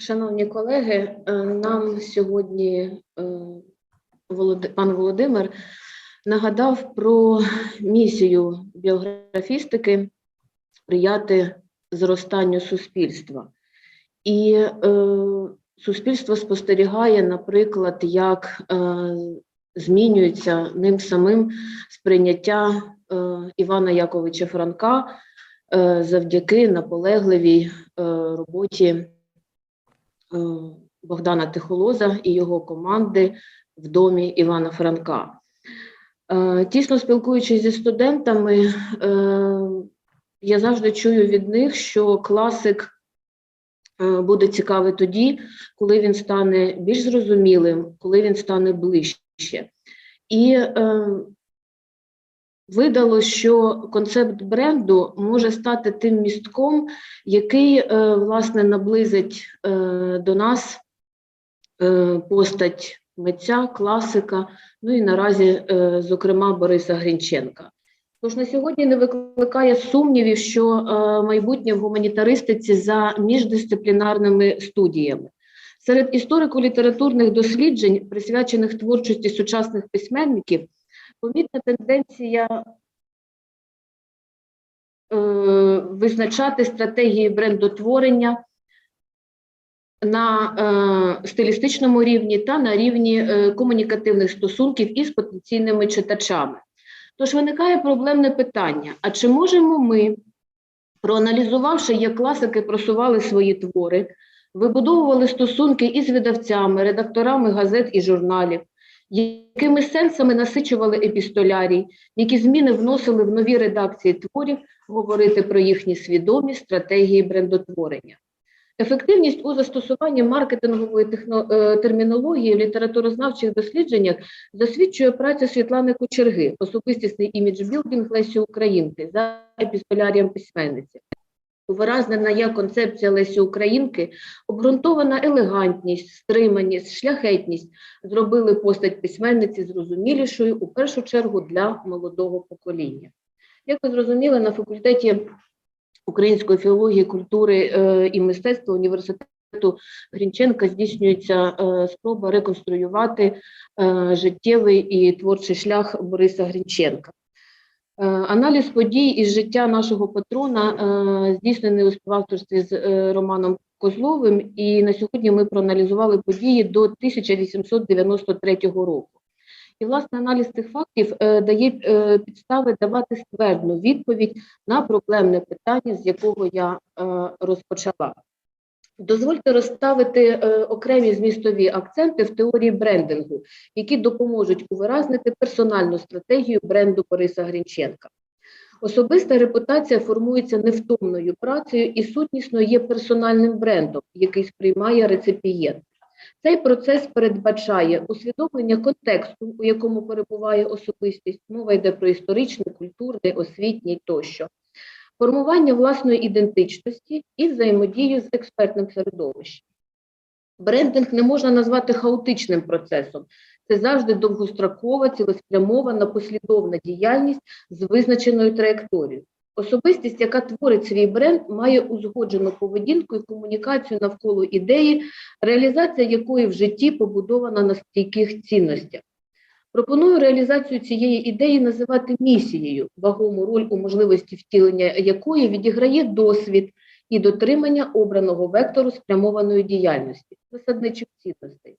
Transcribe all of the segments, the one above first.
Шановні колеги, е, нам сьогодні е, пан Володимир нагадав про місію біографістики сприяти зростанню суспільства. І е, суспільство спостерігає, наприклад, як е, змінюється ним самим сприйняття е, Івана Яковича Франка е, завдяки наполегливій е, роботі Богдана Тихолоза і його команди в домі Івана Франка. Е, Тісно спілкуючись зі студентами, е, я завжди чую від них, що класик е, буде цікавий тоді, коли він стане більш зрозумілим, коли він стане ближче. І е, видало, що концепт бренду може стати тим містком, який е, власне наблизить е, до нас е, постать митця, класика, ну і наразі, зокрема, Бориса Грінченка. Тож на сьогодні не викликає сумнівів, що майбутнє в гуманітаристиці за міждисциплінарними студіями. Серед історико-літературних досліджень, присвячених творчості сучасних письменників, помітна тенденція е, визначати стратегії брендотворення на е, стилістичному рівні та на рівні е, комунікативних стосунків із потенційними читачами. Тож виникає проблемне питання: а чи можемо ми, проаналізувавши, як класики просували свої твори, вибудовували стосунки із видавцями, редакторами газет і журналів, якими сенсами насичували епістолярій, які зміни вносили в нові редакції творів, говорити про їхні свідомі стратегії брендотворення? Ефективність у застосуванні маркетингової техно- е, термінології в літературознавчих дослідженнях засвідчує праця Світлани Кучерги, особистісний іміджбілдинг Лесі Українки за епістолярієм письменниці. Увиразнена є концепція Лесі Українки, обґрунтована елегантність, стриманість, шляхетність зробили постать письменниці зрозумілішою у першу чергу для молодого покоління. Як ви зрозуміли, на факультеті української філології, культури е, і мистецтва університету Грінченка здійснюється е, спроба реконструювати е, життєвий і творчий шлях Бориса Грінченка. Е, Аналіз подій із життя нашого патрона е, здійснений у співавторстві з е, Романом Козловим, і на сьогодні ми проаналізували події до 1893 року. І, власне, аналіз цих фактів дає підстави давати ствердну відповідь на проблемне питання, з якого я розпочала. Дозвольте розставити е, окремі змістові акценти в теорії брендингу, які допоможуть увиразнити персональну стратегію бренду Бориса Грінченка. Особиста репутація формується невтомною працею і сутнісно є персональним брендом, який сприймає реципієнт. Цей процес передбачає усвідомлення контексту, у якому перебуває особистість, мова йде про історичний, культурний, освітній тощо, формування власної ідентичності і взаємодію з експертним середовищем. Брендинг не можна назвати хаотичним процесом. Це завжди довгострокова, цілеспрямована, послідовна діяльність з визначеною траєкторією. Особистість, яка творить свій бренд, має узгоджену поведінку і комунікацію навколо ідеї, реалізація якої в житті побудована на стійких цінностях. Пропоную реалізацію цієї ідеї називати місією, вагому роль у можливості втілення якої відіграє досвід і дотримання обраного вектору спрямованої діяльності, засадничих цінностей.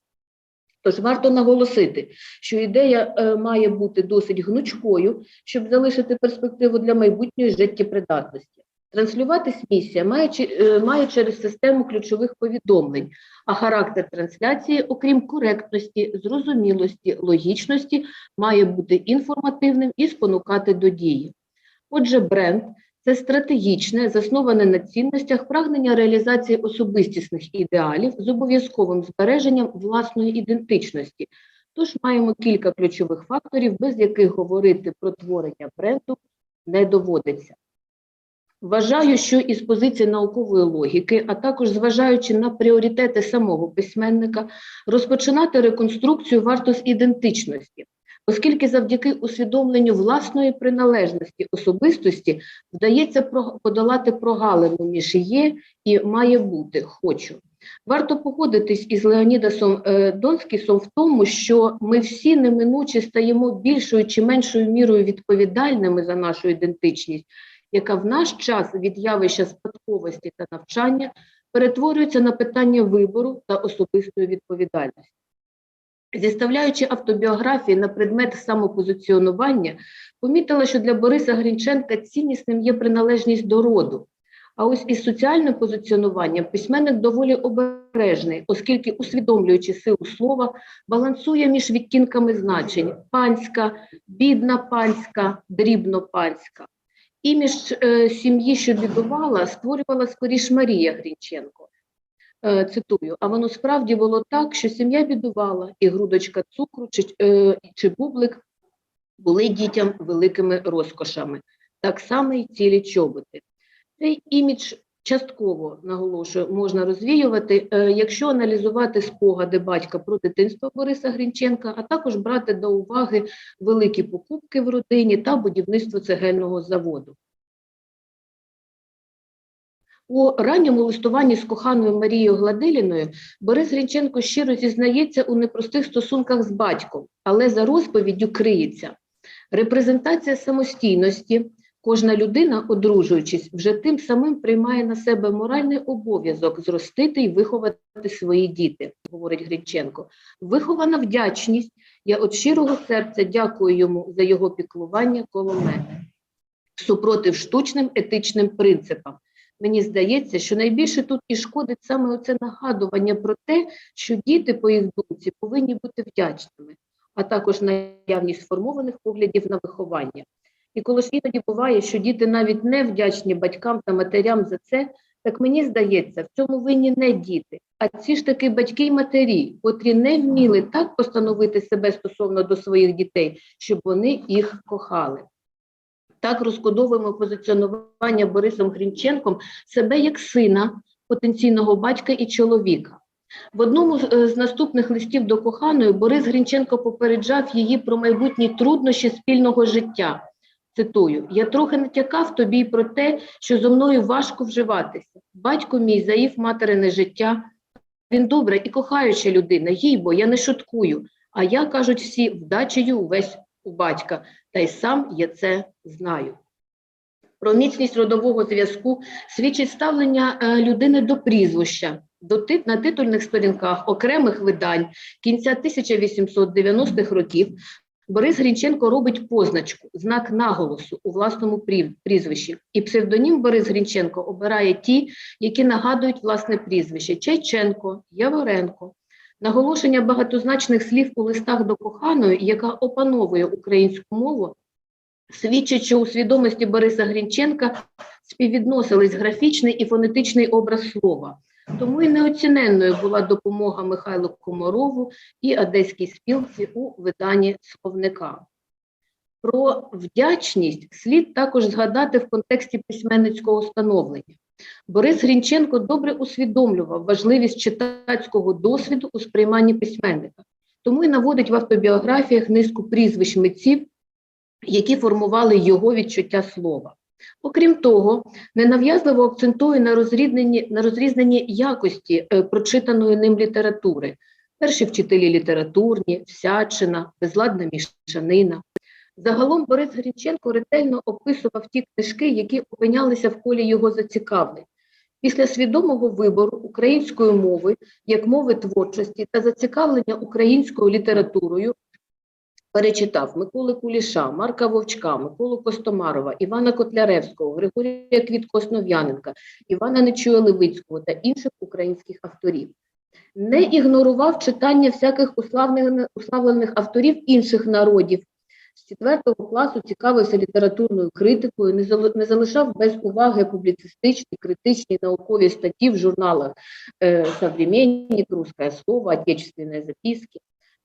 Тож варто наголосити, що ідея е, має бути досить гнучкою, щоб залишити перспективу для майбутньої життєпридатності. Транслюватись місія має, е, має через систему ключових повідомлень, а характер трансляції, окрім коректності, зрозумілості, логічності, має бути інформативним і спонукати до дії. Отже, бренд це стратегічне, засноване на цінностях прагнення реалізації особистісних ідеалів з обов'язковим збереженням власної ідентичності. Тож маємо кілька ключових факторів, без яких говорити про творення бренду не доводиться. Вважаю, що із позиції наукової логіки, а також зважаючи на пріоритети самого письменника, розпочинати реконструкцію варто з ідентичності, оскільки завдяки усвідомленню власної приналежності особистості вдається подолати прогалину між є і має бути хочу. Варто погодитись із Леонідасом е, Донскісом в тому, що ми всі неминуче стаємо більшою чи меншою мірою відповідальними за нашу ідентичність, яка в наш час від явища спадковості та навчання перетворюється на питання вибору та особистої відповідальності. Зіставляючи автобіографії на предмет самопозиціонування, помітила, що для Бориса Грінченка ціннісним є приналежність до роду. А ось із соціальним позиціонуванням письменник доволі обережний, оскільки, усвідомлюючи силу слова, балансує між відтінками значень панська, бідна панська, дрібно панська. Імідж е, сім'ї, що бідувала, створювала скоріш Марія Грінченко. Е, цитую, а воно справді було так, що сім'я бідувала, і грудочка цукру чи, е, чи бублик були дітям великими розкошами, так само і цілі чоботи. Цей імідж частково наголошую, можна розвіювати, е, якщо аналізувати спогади батька про дитинство Бориса Грінченка, а також брати до уваги великі покупки в родині та будівництво цегельного заводу. У ранньому листуванні з коханою Марією Гладиліною Борис Грінченко щиро зізнається у непростих стосунках з батьком, але за розповіддю криється. Репрезентація самостійності, кожна людина, одружуючись, вже тим самим приймає на себе моральний обов'язок зростити і виховати свої діти, говорить Грінченко. Вихована вдячність. Я від щирого серця дякую йому за його піклування коло мене. Супротив штучним етичним принципам. Мені здається, що найбільше тут і шкодить саме оце нагадування про те, що діти, по їх думці, повинні бути вдячними, а також наявність сформованих поглядів на виховання. І коли ж іноді буває, що діти навіть не вдячні батькам та матерям за це, так мені здається, в цьому винні не діти, а ці ж таки батьки й матері, котрі не вміли так постановити себе стосовно до своїх дітей, щоб вони їх кохали. Так розкодовуємо позиціонування Борисом Грінченком себе як сина, потенційного батька і чоловіка. В одному з- е, наступних листів до коханої Борис Грінченко попереджав її про майбутні труднощі спільного життя. Цитую: Я трохи натякав тобі про те, що зо мною важко вживатися. Батько мій заїв материне життя. Він добра і кохаюча людина, їй бо я не шуткую. А я кажуть всі, вдачею увесь у батька, та й сам я це знаю. Про міцність родового зв'язку свідчить ставлення е, людини до прізвища. До на титульних сторінках окремих видань кінця 1890-х років Борис Грінченко робить позначку, знак наголосу у власному прізвищі. І псевдонім Борис Грінченко обирає ті, які нагадують власне прізвище Чайченко, Яворенко. Наголошення багатозначних слів у листах до коханої, яка опановує українську мову, свідчить, що у свідомості Бориса Грінченка співвідносились графічний і фонетичний образ слова. Тому і неоціненною була допомога Михайлу Комарову і Одеській спілці у виданні словника. Про вдячність слід також згадати в контексті письменницького становлення. Борис Грінченко добре усвідомлював важливість читацького досвіду у сприйманні письменника, тому і наводить в автобіографіях низку прізвищ митців, які формували його відчуття слова. Окрім того, ненав'язливо акцентує на розрізненні, на розрізненні якості е, прочитаної ним літератури. Перші вчителі літературні, всячина, безладна мішанина. Загалом Борис Грінченко ретельно описував ті книжки, які опинялися в колі його зацікавлень. Після свідомого вибору української мови як мови творчості та зацікавлення українською літературою перечитав Миколи Куліша, Марка Вовчка, Миколу Костомарова, Івана Котляревського, Григорія Квітко-Основ'яненка, Івана Нечуя Левицького та інших українських авторів. Не ігнорував читання всяких уславлених, авторів інших народів. З четвертого класу цікавився літературною критикою, не залишав без уваги публіцистичні, критичні наукові статті в журналах е, «Современник», «Русское слово», «Отечественные записки».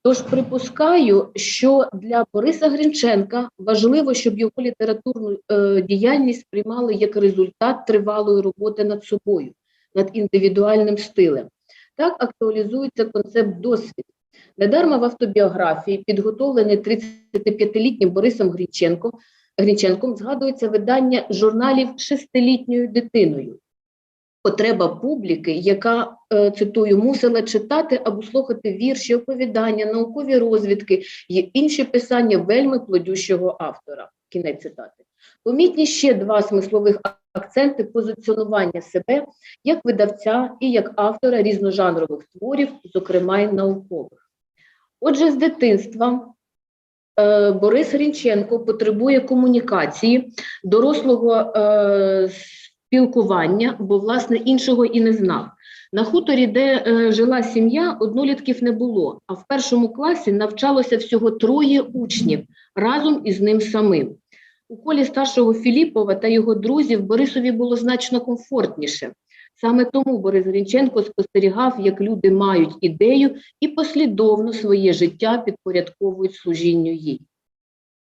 Тож припускаю, що для Бориса Гринченка важливо, щоб його літературну е, діяльність сприймали як результат тривалої роботи над собою, над індивідуальним стилем. Так актуалізується концепт досвід. Недарма в автобіографії, підготовлений 35-літнім Борисом Грінченко, Грінченком, згадується видання журналів шестилітньою дитиною. Потреба публіки, яка, е, цитую, мусила читати або слухати вірші, оповідання, наукові розвідки і інші писання вельми плодющого автора. Кінець цитати. Помітні ще два смислових акценти позиціонування себе як видавця і як автора різножанрових творів, зокрема й наукових. Отже, з дитинства е, Борис Грінченко потребує комунікації, дорослого е, спілкування, бо, власне, іншого і не знав. На хуторі, де е, жила сім'я, однолітків не було, а в першому класі навчалося всього троє учнів разом із ним самим. У колі старшого Філіпова та його друзів Борисові було значно комфортніше. Саме тому Борис Грінченко спостерігав, як люди мають ідею і послідовно своє життя підпорядковують служінню їй.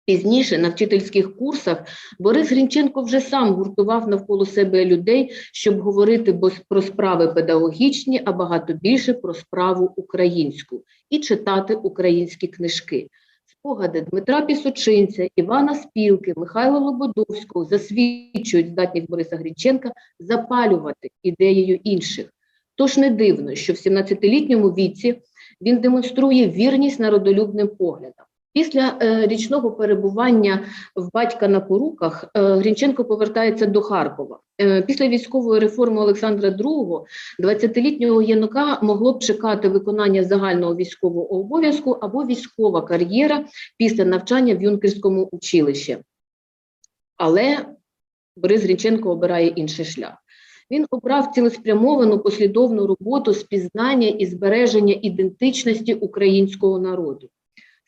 Пізніше на вчительських курсах Борис Грінченко вже сам гуртував навколо себе людей, щоб говорити про справи педагогічні, а багато більше про справу українську і читати українські книжки. Спогади Дмитра Пісочинця, Івана Спілки, Михайла Лободовського засвідчують здатність Бориса Грінченка запалювати ідеєю інших. Тож не дивно, що в 17-літньому віці він демонструє вірність народолюбним поглядам. Після е, річного перебування в батька на поруках е, Грінченко повертається до Харкова. Е, після військової реформи Олександра II 20-літнього янука могло б чекати виконання загального військового обов'язку або військова кар'єра після навчання в юнкерському училищі. Але Борис Грінченко обирає інший шлях. Він обрав цілеспрямовану послідовну роботу з пізнання і збереження ідентичності українського народу.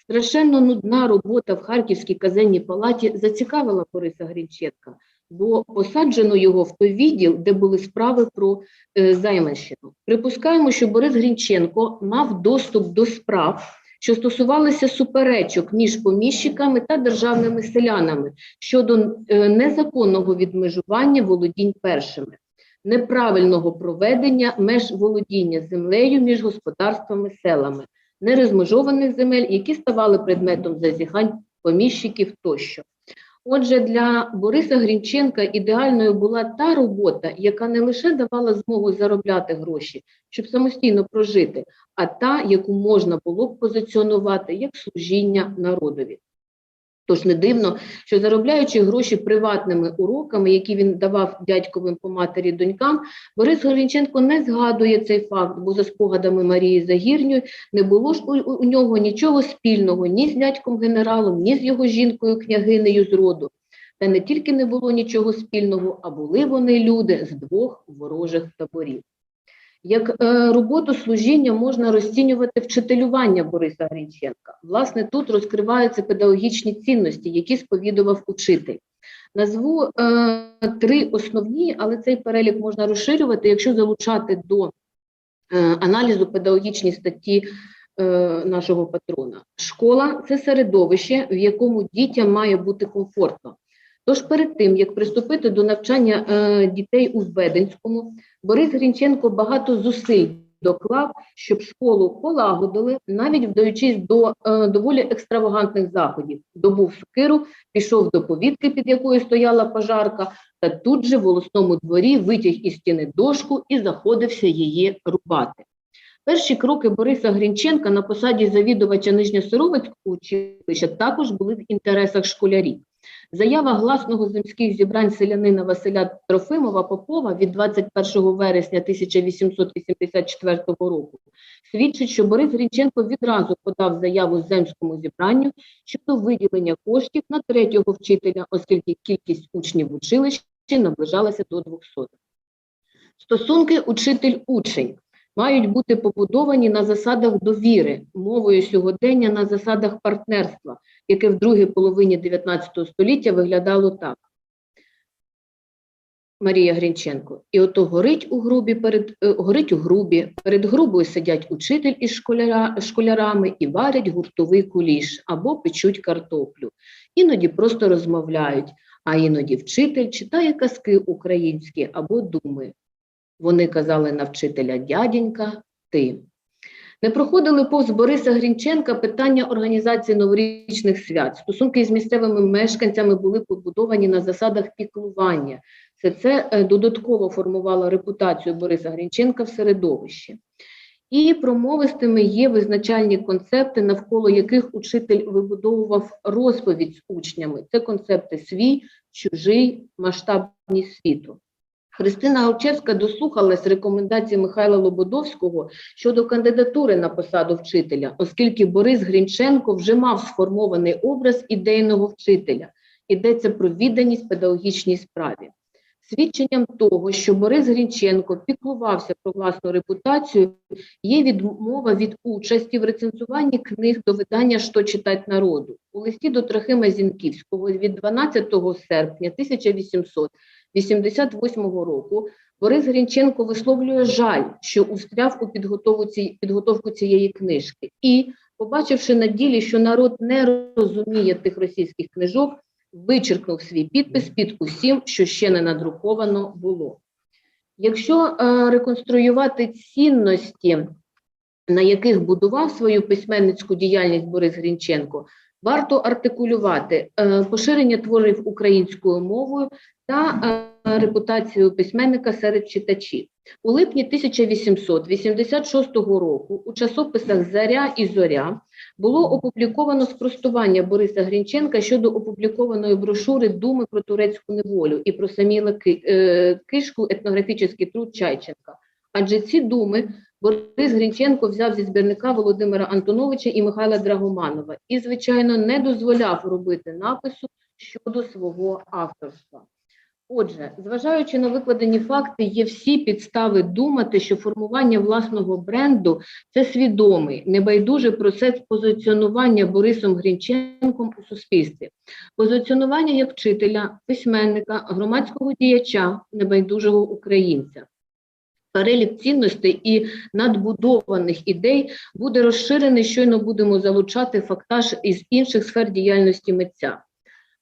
Страшенно нудна робота в Харківській казенній палаті зацікавила Бориса Грінченка, бо посаджено його в той відділ, де були справи про е, займанщину. Припускаємо, що Борис Грінченко мав доступ до справ, що стосувалися суперечок між поміщиками та державними селянами щодо е, незаконного відмежування володінь першими, неправильного проведення меж володіння землею між господарствами селами нерозмежованих земель, які ставали предметом зазіхань поміщиків тощо. Отже, для Бориса Грінченка ідеальною була та робота, яка не лише давала змогу заробляти гроші, щоб самостійно прожити, а та, яку можна було б позиціонувати як служіння народові. Тож не дивно, що заробляючи гроші приватними уроками, які він давав дядьковим по матері донькам, Борис Горінченко не згадує цей факт, бо за спогадами Марії Загірньої не було ж у, у нього нічого спільного ні з дядьком генералом, ні з його жінкою княгинею з роду. Та не тільки не було нічого спільного, а були вони люди з двох ворожих таборів. Як е, роботу служіння можна розцінювати вчителювання Бориса Грінченка. Власне, тут розкриваються педагогічні цінності, які сповідував учитель. Назву е, три основні, але цей перелік можна розширювати, якщо залучати до е, аналізу педагогічні статті е, нашого патрона. Школа це середовище, в якому дітям має бути комфортно. Тож перед тим, як приступити до навчання е, дітей у Введенському, Борис Грінченко багато зусиль доклав, щоб школу полагодили, навіть вдаючись до е, доволі екстравагантних заходів. Добув сокиру, пішов до повітки, під якою стояла пожарка, та тут же в волосному дворі витяг із стіни дошку і заходився її рубати. Перші кроки Бориса Грінченка на посаді завідувача Нижньосоровицького училища також були в інтересах школярів. Заява гласного земських зібрань селянина Василя Трофимова Попова від 21 вересня 1884 року свідчить, що Борис Грінченко відразу подав заяву земському зібранню щодо виділення коштів на третього вчителя, оскільки кількість учнів в училищі наближалася до 200. Стосунки учитель-учень мають бути побудовані на засадах довіри, мовою сьогодення на засадах партнерства, яке в другій половині 19 століття виглядало так. Марія Грінченко. І ото горить у грубі перед е, горить у грубі, перед грубою сидять учитель із школяра, школярами і варять гуртовий куліш або печуть картоплю. Іноді просто розмовляють, а іноді вчитель читає казки українські або думи. Вони казали на вчителя дяденька, ти. Не проходили повз Бориса Грінченка питання організації новорічних свят. Стосунки з місцевими мешканцями були побудовані на засадах піклування. Це е, додатково формувало репутацію Бориса Грінченка в середовищі. І промовистими є визначальні концепти, навколо яких учитель вибудовував розповідь з учнями. Це концепти свій, чужий, масштабність світу. Христина Алчевська дослухалась рекомендацій Михайла Лободовського щодо кандидатури на посаду вчителя, оскільки Борис Грінченко вже мав сформований образ ідейного вчителя. Йдеться про відданість педагогічній справі. Свідченням того, що Борис Грінченко піклувався про власну репутацію, є відмова від участі в рецензуванні книг до видання «Що читать народу» у листі до Трохима Зінківського від 12 серпня 1888 року Борис Грінченко висловлює жаль, що устряв у підготовку ці- підготовку цієї книжки, і, побачивши на ділі, що народ не розуміє тих російських книжок, вичеркнув свій підпис під усім, що ще не надруковано було. Якщо е, реконструювати цінності, на яких будував свою письменницьку діяльність Борис Грінченко, варто артикулювати е, поширення творів українською мовою та е, репутацію письменника серед читачів. У липні 1886 року у часописах Заря і Зоря було опубліковано спростування Бориса Грінченка щодо опублікованої брошури Думи про турецьку неволю і про Саміла е, Кишку етнографічний труд Чайченка. Адже ці думи Борис Грінченко взяв зі збірника Володимира Антоновича і Михайла Драгоманова і, звичайно, не дозволяв робити напису щодо свого авторства. Отже, зважаючи на викладені факти, є всі підстави думати, що формування власного бренду це свідомий, небайдужий процес позиціонування Борисом Грінченком у суспільстві, позиціонування як вчителя, письменника, громадського діяча, небайдужого українця. Перелік цінностей і надбудованих ідей буде розширений, щойно будемо залучати фактаж із інших сфер діяльності митця.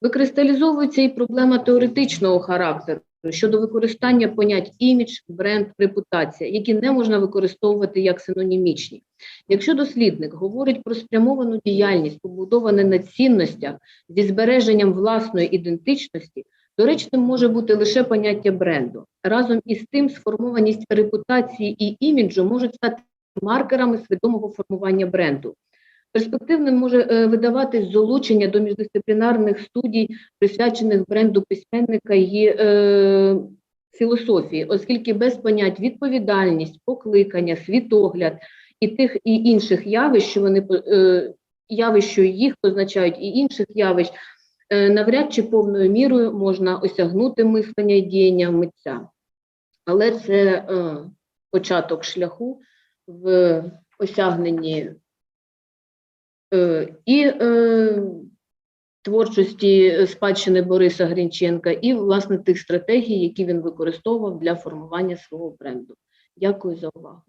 Викристалізовується і проблема теоретичного характеру щодо використання понять імідж, бренд, репутація, які не можна використовувати як синонімічні. Якщо дослідник говорить про спрямовану діяльність, побудовану на цінностях зі збереженням власної ідентичності, доречним може бути лише поняття бренду. Разом із тим, сформованість репутації і іміджу можуть стати маркерами свідомого формування бренду. Перспективним може е, видаватись залучення до міждисциплінарних студій, присвячених бренду письменника і е, філософії, оскільки без понять відповідальність, покликання, світогляд і тих і інших явищ, що вони е, явищ, що їх позначають, і інших явищ, навряд чи повною мірою можна осягнути мислення і діяння митця. Але це е, початок шляху в осягненні е, і е, творчості спадщини Бориса Грінченка, і власне тих стратегій, які він використовував для формування свого бренду. Дякую за увагу.